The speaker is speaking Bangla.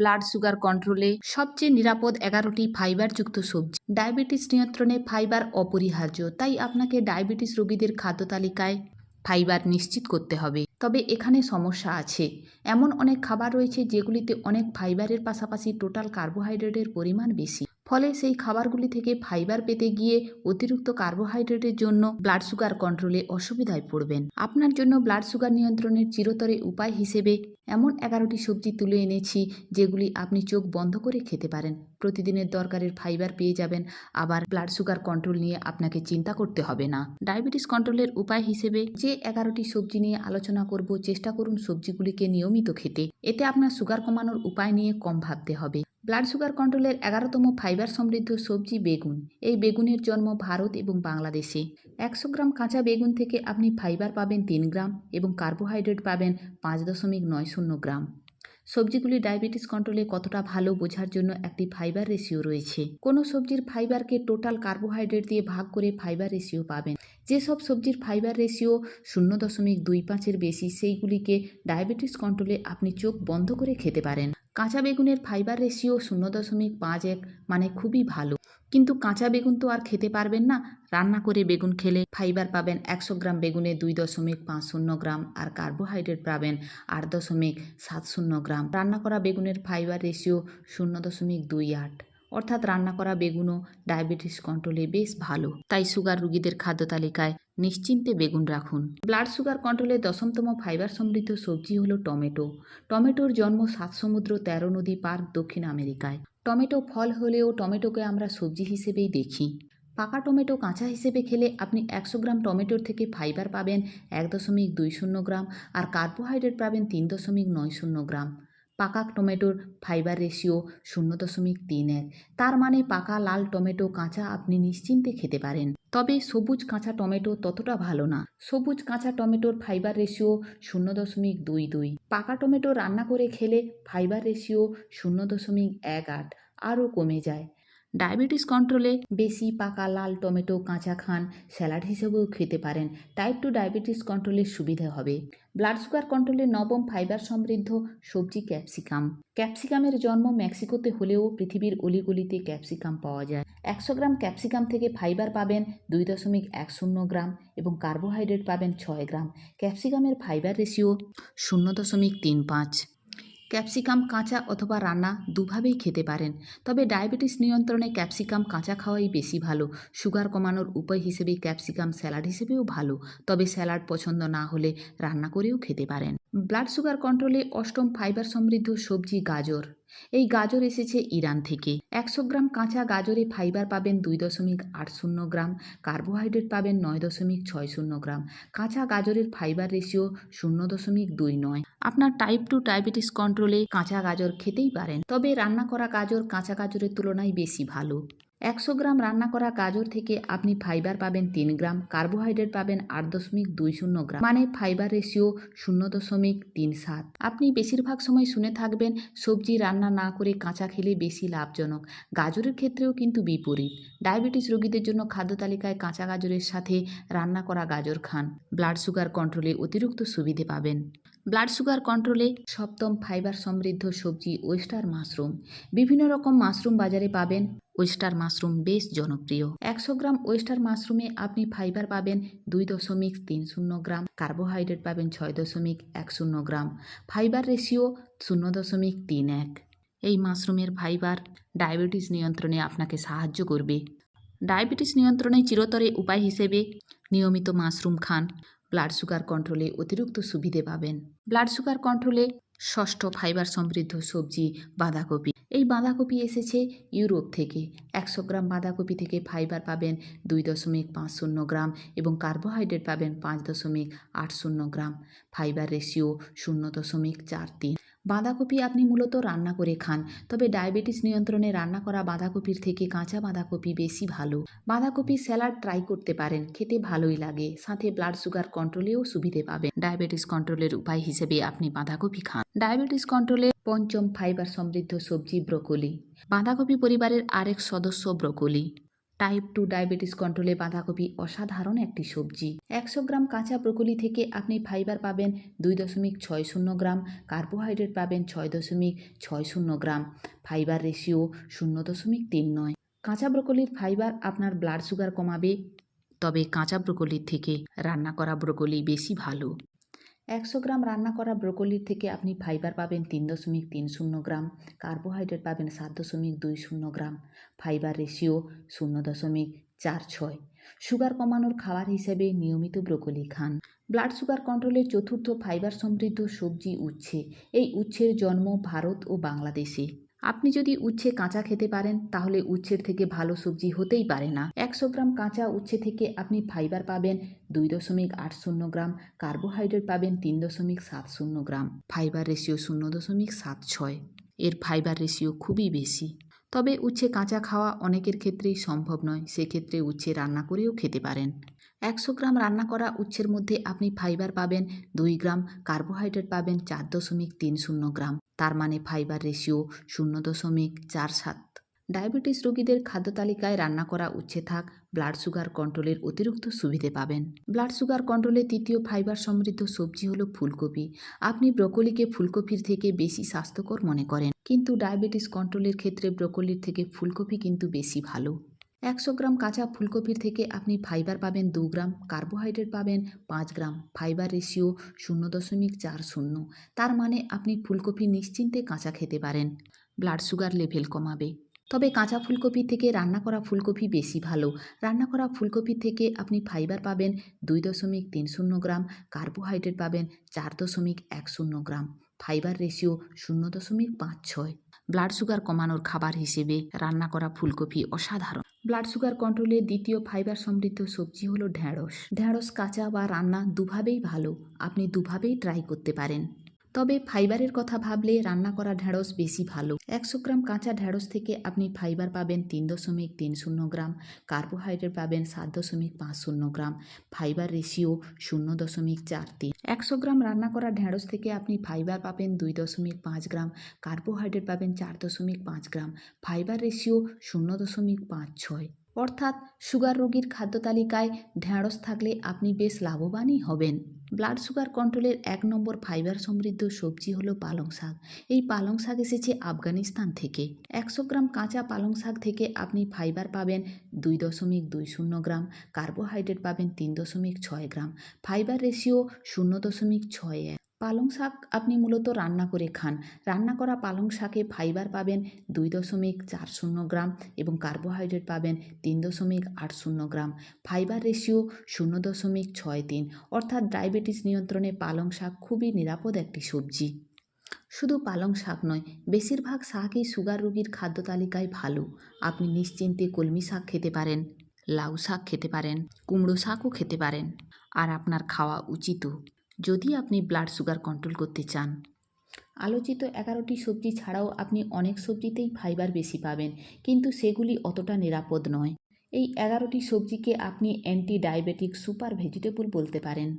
ব্লাড সুগার কন্ট্রোলে সবচেয়ে নিরাপদ এগারোটি ফাইবারযুক্ত সবজি। ডায়াবেটিস নিয়ন্ত্রণে ফাইবার অপরিহার্য, তাই আপনাকে ডায়াবেটিস রোগীদের খাদ্য তালিকায় ফাইবার নিশ্চিত করতে হবে। তবে এখানে সমস্যা আছে। এমন অনেক খাবার রয়েছে যেগুলিতে অনেক ফাইবারের পাশাপাশি টোটাল কার্বোহাইড্রেটের পরিমাণ বেশি। ফলে সেই খাবারগুলি থেকে ফাইবার পেতে গিয়ে অতিরিক্ত কার্বোহাইড্রেটের জন্য ব্লাড সুগার কন্ট্রোলে অসুবিধায় পড়বেন। আপনার জন্য ব্লাড সুগার নিয়ন্ত্রণের চিরতরে উপায় হিসেবে এমন এগারোটি সবজি তুলে এনেছি যেগুলি আপনি চোখ বন্ধ করে খেতে পারেন। প্রতিদিনের দরকারের ফাইবার পেয়ে যাবেন, আবার ব্লাড সুগার কন্ট্রোল নিয়ে আপনাকে চিন্তা করতে হবে না। ডায়াবেটিস কন্ট্রোলের উপায় হিসেবে যে এগারোটি সবজি নিয়ে আলোচনা করব, চেষ্টা করুন সবজিগুলিকে নিয়মিত খেতে। এতে আপনার সুগার কমানোর উপায় নিয়ে কম ভাবতে হবে। ব্লাড সুগার কন্ট্রোলের এগারোতম ফাইবার সমৃদ্ধ সবজি বেগুন। এই বেগুনের জন্ম ভারত এবং বাংলাদেশে। একশো গ্রাম কাঁচা বেগুন থেকে আপনি ফাইবার পাবেন তিন গ্রাম এবং কার্বোহাইড্রেট পাবেন পাঁচ দশমিক নয় শূন্য গ্রাম। সবজিগুলি ডায়াবেটিস কন্ট্রোলে কতটা ভালো বোঝার জন্য একটি ফাইবার রেশিও রয়েছে। কোনো সবজির ফাইবারকে টোটাল কার্বোহাইড্রেট দিয়ে ভাগ করে ফাইবার রেশিও পাবেন। যেসব সবজির ফাইবার রেশিও শূন্য দশমিক দুই পাঁচের বেশি, সেইগুলিকে ডায়াবেটিস কন্ট্রোলে আপনি চোখ বন্ধ করে খেতে পারেন। কাঁচা বেগুনের ফাইবার রেশিও শূন্য দশমিক পাঁচ এক মানে খুবই ভালো। কিন্তু কাঁচা বেগুন তো আর খেতে পারবেন না। রান্না করে বেগুন খেলে ফাইবার পাবেন একশো গ্রাম বেগুনে দুই দশমিক পাঁচ শূন্য গ্রাম আর কার্বোহাইড্রেট পাবেন আট দশমিক সাত শূন্য গ্রাম। রান্না করা বেগুনের ফাইবার রেশিও শূন্য দশমিক দুই আট। অর্থাৎ রান্না করা বেগুনও ডায়াবেটিস কন্ট্রোলে বেশ ভালো। তাই সুগার রুগীদের খাদ্য তালিকায় নিশ্চিন্তে বেগুন রাখুন। ব্লাড সুগার কন্ট্রোলে দশমতম ফাইবার সমৃদ্ধ সবজি হলো টমেটো। টমেটোর জন্ম সাত সমুদ্র তেরো নদী পার দক্ষিণ আমেরিকায়। টমেটো ফল হলেও টমেটোকে আমরা সবজি হিসেবেই দেখি। পাকা টমেটো কাঁচা হিসেবে খেলে আপনি একশো গ্রাম টমেটোর থেকে ফাইবার পাবেন এক দশমিক দুই শূন্য গ্রাম আর কার্বোহাইড্রেট পাবেন তিন দশমিক নয় শূন্য গ্রাম। পাকা টমেটোর ফাইবার রেশিও শূন্য দশমিক তিন এক। তার মানে পাকা লাল টমেটো কাঁচা আপনি নিশ্চিন্তে খেতে পারেন। তবে সবুজ কাঁচা টমেটো ততটা ভালো না। সবুজ কাঁচা টমেটোর ফাইবার রেশিও শূন্য দশমিক দুই দুই। পাকা টমেটো রান্না করে খেলে ফাইবার রেশিও শূন্য দশমিক এক আট, আরও কমে যায়। ডায়াবেটিস কন্ট্রোলে বেশি পাকা লাল টমেটো, কাঁচা খান, স্যালাড হিসেবেও খেতে পারেন। টাইপ টু ডায়াবেটিস কন্ট্রোলের সুবিধা হবে। ব্লাড সুগার কন্ট্রোলে নবম ফাইবার সমৃদ্ধ সবজি ক্যাপসিকাম। ক্যাপসিকামের জন্ম মেক্সিকোতে হলেও পৃথিবীর অলিগলিতে ক্যাপসিকাম পাওয়া যায়। একশো গ্রাম ক্যাপসিকাম থেকে ফাইবার পাবেন দুই দশমিক এক শূন্য গ্রাম এবং কার্বোহাইড্রেট পাবেন ছয় গ্রাম। ক্যাপসিকামের ফাইবার রেশিও শূন্য দশমিক তিন পাঁচ। ক্যাপসিকাম, কাঁচা অথবা রান্না দুভাবেই খেতে পারেন। তবে ডায়াবেটিস নিয়ন্ত্রণে ক্যাপসিকাম, কাঁচা খাওয়াই বেশি ভালো। সুগার কমানোর উপায় হিসেবে ক্যাপসিকাম স্যালাড হিসেবেও ভালো। তবে স্যালাড পছন্দ না হলে রান্না করেও খেতে পারেন। ব্লাড সুগার কন্ট্রোলে অষ্টম ফাইবার সমৃদ্ধ সবজি গাজর। এই গাজর এসেছে ইরান থেকে। একশো গ্রাম কাঁচা গাজরে ফাইবার পাবেন দুই দশমিক আট শূন্য গ্রাম, কার্বোহাইড্রেট পাবেন নয় দশমিক ছয় শূন্য গ্রাম। কাঁচা গাজরের ফাইবার রেশিও শূন্য দশমিক দুই নয়। আপনার টাইপ টু ডায়াবেটিস কন্ট্রোলে কাঁচা গাজর খেতেই পারেন। তবে রান্না করা গাজর কাঁচা গাজরের তুলনায় বেশি ভালো। একশো গ্রাম রান্না করা গাজর থেকে আপনি ফাইবার পাবেন তিন গ্রাম, কার্বোহাইড্রেট পাবেন আট দশমিক দুই শূন্য গ্রাম। মানে ফাইবার রেশিও শূন্য দশমিক তিন সাত। আপনি বেশিরভাগ সময় শুনে থাকবেন সবজি রান্না না করে কাঁচা খেলে বেশি লাভজনক। গাজরের ক্ষেত্রেও কিন্তু বিপরীত। ডায়াবেটিস রোগীদের জন্য খাদ্য তালিকায় কাঁচা গাজরের সাথে রান্না করা গাজর খান। ব্লাড সুগার কন্ট্রোলে অতিরিক্ত সুবিধে পাবেন। ব্লাড সুগার কন্ট্রোলে সপ্তম ফাইবার সমৃদ্ধ সবজি ওয়েস্টার মাশরুম। বিভিন্ন রকম মাশরুম বাজারে পাবেন। ওয়েস্টার মাশরুম বেশ জনপ্রিয়। একশো গ্রাম ওয়েস্টার মাশরুমে আপনি ফাইবার পাবেন দুই দশমিক তিন শূন্য গ্রাম। কার্বোহাইড্রেট পাবেন ছয় দশমিক এক শূন্য গ্রাম। ফাইবার রেশিও শূন্য দশমিক তিন এক। এই মাশরুমের ফাইবার ডায়াবেটিস নিয়ন্ত্রণে আপনাকে সাহায্য করবে। ডায়াবেটিস নিয়ন্ত্রণে চিরতরে উপায় হিসেবে নিয়মিত মাশরুম খান। ব্লাড সুগার কন্ট্রোলে অতিরিক্ত সুবিধে পাবেন। ব্লাড সুগার কন্ট্রোলে ষষ্ঠ ফাইবার সমৃদ্ধ সবজি বাঁধাকপি। এই বাঁধাকপি এসেছে ইউরোপ থেকে। একশো গ্রাম বাঁধাকপি থেকে ফাইবার পাবেন দুই দশমিক পাঁচ শূন্য গ্রাম এবং কার্বোহাইড্রেট পাবেন পাঁচ দশমিক আট শূন্য গ্রাম। ফাইবার রেশিও শূন্য দশমিক চার তিন। বাঁধাকপি আপনি মূলত রান্না করে খান, তবে ডায়াবেটিস নিয়ন্ত্রণে রান্না করা বাঁধাকপির থেকে কাঁচা বাঁধাকপি বেশি ভালো। বাঁধাকপি স্যালাড ট্রাই করতে পারেন, খেতে ভালোই লাগে, সাথে ব্লাড সুগার কন্ট্রোলেও সুবিধে পাবেন। ডায়াবেটিস কন্ট্রোলের উপায় হিসেবে আপনি বাঁধাকপি খান। ডায়াবেটিস কন্ট্রোলে পঞ্চম ফাইবার সমৃদ্ধ সবজি ব্রোকলি। বাঁধাকপি পরিবারের আরেক সদস্য ব্রোকলি। টাইপ টু ডায়াবেটিস কন্ট্রোলে বাঁধাকপি অসাধারণ একটি সবজি। একশো গ্রাম কাঁচা ব্রোকলি থেকে আপনি ফাইবার পাবেন দুই দশমিক ছয় শূন্য গ্রাম কার্বোহাইড্রেট পাবেন ছয় দশমিক ছয় শূন্য গ্রাম ফাইবার রেশিও শূন্য দশমিক তিন নয়। কাঁচা ব্রোকলির ফাইবার আপনার ব্লাড সুগার কমাবে, তবে কাঁচা ব্রোকলির থেকে রান্না করা ব্রোকলি বেশি ভালো। একশো গ্রাম রান্না করা ব্রোকলির থেকে আপনি ফাইবার পাবেন তিন দশমিক তিন শূন্য গ্রাম, কার্বোহাইড্রেট পাবেন সাত দশমিক দুই শূন্য গ্রাম, ফাইবার রেশিও শূন্য দশমিক চার ছয়। সুগার কমানোর খাবার হিসেবে নিয়মিত ব্রোকলি খান। ব্লাড সুগার কন্ট্রোলের চতুর্থ ফাইবার সমৃদ্ধ সবজি উচ্ছে। এই উচ্ছের জন্ম ভারত ও বাংলাদেশে। আপনি যদি উচ্ছে কাঁচা খেতে পারেন, তাহলে উচ্ছের থেকে ভালো সবজি হতেই পারে না। একশো গ্রাম কাঁচা উচ্ছে থেকে আপনি ফাইবার পাবেন দুই দশমিক আট শূন্য গ্রাম, কার্বোহাইড্রেট পাবেন তিন দশমিক সাত শূন্য গ্রাম, ফাইবার রেশিও শূন্য দশমিক সাত ছয়। এর ফাইবার রেশিও খুবই বেশি। তবে উচ্ছে কাঁচা খাওয়া অনেকের ক্ষেত্রেই সম্ভব নয়, সেক্ষেত্রে উচ্ছে রান্না করেও খেতে পারেন। একশো গ্রাম রান্না করা উচ্ছের মধ্যে আপনি ফাইবার পাবেন দুই গ্রাম, কার্বোহাইড্রেট পাবেন চার দশমিক তিন শূন্য গ্রাম। তার মানে ফাইবার রেশিও শূন্য দশমিক চার সাত। ডায়াবেটিস রোগীদের খাদ্য তালিকায় রান্না করা উচ্ছে থাক, ব্লাড সুগার কন্ট্রোলের অতিরিক্ত সুবিধে পাবেন। ব্লাড সুগার কন্ট্রোলের তৃতীয় ফাইবার সমৃদ্ধ সবজি হলো ফুলকপি। আপনি ব্রোকলিকে ফুলকপির থেকে বেশি স্বাস্থ্যকর মনে করেন। কিন্তু ডায়াবেটিস কন্ট্রোলের ক্ষেত্রে ব্রোকলির থেকে ফুলকপি কিন্তু বেশি ভালো। একশো গ্রাম কাঁচা ফুলকপির থেকে আপনি ফাইবার পাবেন দু গ্রাম, কার্বোহাইড্রেট পাবেন পাঁচ গ্রাম। ফাইবার রেশিও শূন্য দশমিক চার শূন্য। তার মানে আপনি ফুলকপি নিশ্চিন্তে কাঁচা খেতে পারেন। ব্লাড সুগার লেভেল কমাবে। তবে কাঁচা ফুলকপি থেকে রান্না করা ফুলকপি বেশি ভালো। রান্না করা ফুলকপি থেকে আপনি ফাইবার পাবেন দুই দশমিক তিন শূন্য গ্রাম, কার্বোহাইড্রেট পাবেন চার দশমিক এক শূন্য গ্রাম। ফাইবার রেশিও শূন্য দশমিক পাঁচ ছয়। ব্লাড সুগার কমানোর খাবার হিসেবে রান্না করা ফুলকপি অসাধারণ। ব্লাড সুগার কন্ট্রোলের দ্বিতীয় ফাইবার সমৃদ্ধ সবজি হলো ঢ্যাঁড়স ঢ্যাঁড়স কাঁচা বা রান্না দুভাবেই ভালো। আপনি দুভাবেই ট্রাই করতে পারেন। তবে ফাইবারের কথা ভাবলে রান্না করা ঢ্যাঁড়স বেশি ভালো। একশো গ্রাম কাঁচা ঢ্যাঁড়স থেকে আপনি ফাইবার পাবেন তিন দশমিক তিন শূন্য গ্রাম, কার্বোহাইড্রেট পাবেন সাত দশমিক পাঁচ শূন্য গ্রাম, ফাইবার রেশিও শূন্য দশমিক চার তিন। একশো গ্রাম রান্না করা ঢ্যাঁড়স থেকে আপনি ফাইবার পাবেন দুই দশমিক পাঁচ গ্রাম, কার্বোহাইড্রেট পাবেন চার দশমিক পাঁচ গ্রাম, ফাইবার রেশিও শূন্য দশমিক পাঁচ ছয়। অর্থাৎ সুগার রোগীর খাদ্য তালিকায় ঢ্যাঁড়স থাকলে আপনি বেশ লাভবানই হবেন। ব্লাড সুগার কন্ট্রোলের এক নম্বর ফাইবার সমৃদ্ধ সবজি হলো পালং শাক। এই পালং শাক এসেছে আফগানিস্তান থেকে। একশো গ্রাম কাঁচা পালং শাক থেকে আপনি ফাইবার পাবেন দুই দশমিক দুই শূন্য গ্রাম, কার্বোহাইড্রেট পাবেন তিন দশমিক ছয় গ্রাম। ফাইবার রেশিও শূন্য দশমিক ছয় এক। পালং শাক আপনি মূলত রান্না করে খান। রান্না করা পালং শাকে ফাইবার পাবেন দুই দশমিক চার শূন্য গ্রাম এবং কার্বোহাইড্রেট পাবেন তিন দশমিক আট শূন্য গ্রাম। ফাইবার রেশিও শূন্য দশমিক ছয় তিন। অর্থাৎ ডায়াবেটিস নিয়ন্ত্রণে পালং শাক খুবই নিরাপদ একটি সবজি। শুধু পালং শাক নয়, বেশিরভাগ শাকই সুগার রোগীর খাদ্য তালিকায় ভালো। আপনি নিশ্চিন্তে কলমি শাক খেতে পারেন, লাউ শাক খেতে পারেন, কুমড়ো শাকও খেতে পারেন। আর আপনার খাওয়া উচিতও যদি আপনি ব্লাড সুগার কন্ট্রোল করতে চান। আলোচিত এগারোটি সবজি ছাড়াও আপনি অনেক সবজিতেই ফাইবার বেশি পাবেন, কিন্তু সেগুলি অতটা নিরাপদ নয়। এই এগারোটি সবজিকে আপনি অ্যান্টি ডায়াবেটিক সুপার ভেজিটেবল বলতে পারেন।